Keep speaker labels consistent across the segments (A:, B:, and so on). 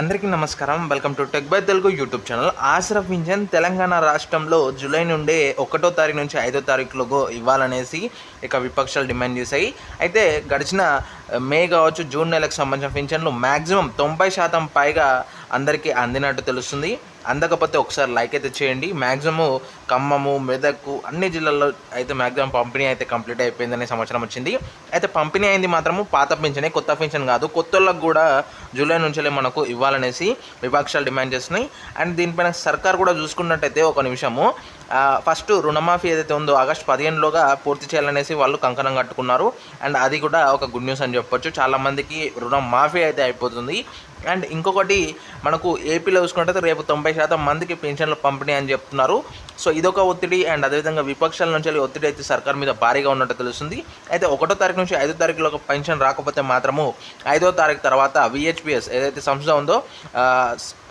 A: అందరికీ నమస్కారం. Welcome to tech by Telugu YouTube channel. Aasara pension Telangana రాష్ట్రంలో జూలై నుండి ఒకటో తారీఖు నుంచి ఐదో తారీఖులోగా ఇవ్వాలనేసి ఇక విపక్షాలు డిమాండ్ చేశాయి. అయితే గడిచిన మే కావచ్చు జూన్ నెలకు సంబంధించిన పింఛన్లు మ్యాక్సిమం తొంభై శాతం పైగా అందరికీ అందినట్టు తెలుస్తుంది. అందకపోతే ఒకసారి లైక్ అయితే చేయండి. మ్యాక్సిమం ఖమ్మము మెదక్ అన్ని జిల్లాల్లో అయితే మ్యాక్సిమం పంపిణీ అయితే కంప్లీట్ అయిపోయిందనే సమాచారం వచ్చింది. అయితే పంపిణీ అయింది మాత్రము పాత పింఛనే కొత్త పింఛన్ కాదు. కొత్త వాళ్ళకు కూడా జూలై నుంచే మనకు ఇవ్వాలనేసి విపక్షాలు డిమాండ్ చేస్తున్నాయి. అండ్ దీనిపైన సర్కార్ కూడా చూసుకున్నట్టయితే ఒక నిమిషము. ఫస్ట్ రుణమాఫీ ఏదైతే ఉందో ఆగస్ట్ పదిహేనులోగా పూర్తి చేయాలనేసి వాళ్ళు కంకణం కట్టుకున్నారు. అండ్ అది కూడా ఒక గుడ్ న్యూస్ అని చెప్పొచ్చు. చాలామందికి రుణం మాఫీ అయితే అయిపోతుంది. అండ్ ఇంకొకటి మనకు ఏపీలో చూసుకుంటే రేపు తొంభై శాతం మందికి పెన్షన్లు పంపిణీ అని చెప్తున్నారు. సో ఇదొక ఒత్తిడి అండ్ అదేవిధంగా విపక్షాల నుంచి వెళ్ళి ఒత్తిడి అయితే సర్కార్ మీద భారీగా ఉన్నట్టు తెలుస్తుంది. అయితే ఒకటో తారీఖు నుంచి ఐదో తారీఖులో ఒక పెన్షన్ రాకపోతే మాత్రము ఐదో తారీఖు తర్వాత విహెచ్పిఎస్ ఏదైతే సంస్థ ఉందో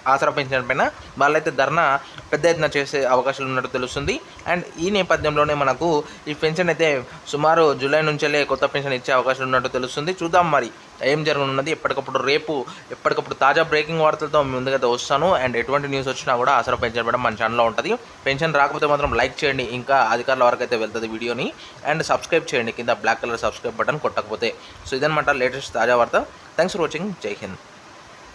A: ఆసరా పైన వాళ్ళైతే ధర్నా పెద్ద ఎత్తున చేసే అవకాశాలు ఉన్నట్టు తెలుస్తుంది. అండ్ ఈ నేపథ్యంలోనే మనకు ఈ పెన్షన్ అయితే సుమారు జూలై నుంచే కొత్త పెన్షన్ ఇచ్చే అవకాశాలు ఉన్నట్టు తెలుస్తుంది. చూద్దాం మరి ఏం జరగనున్నది. ఎప్పటికప్పుడు రేపు ఎప్పటికప్పుడు తాజా బ్రేకింగ్ వార్తలతో ముందుగా వస్తాను. అండ్ ఎటువంటి న్యూస్ వచ్చినా కూడా ఆసరా పెన్షన్ పడడం మన ఛానల్లో ఉంటుంది. పెన్షన్ రాకపోతే మాత్రం లైక్ చేయండి. ఇంకా అధికారుల వరకు అయితే వెళ్తుంది వీడియోని. అండ్ సబ్స్క్రైబ్ చేయండి. కింద బ్లాక్ కలర్ సబ్స్క్రైబ్ బటన్ కొట్టకపోతే. సో ఇదనమాట లేటెస్ట్ తాజా వార్త. Thanks for watching. జై హింద్.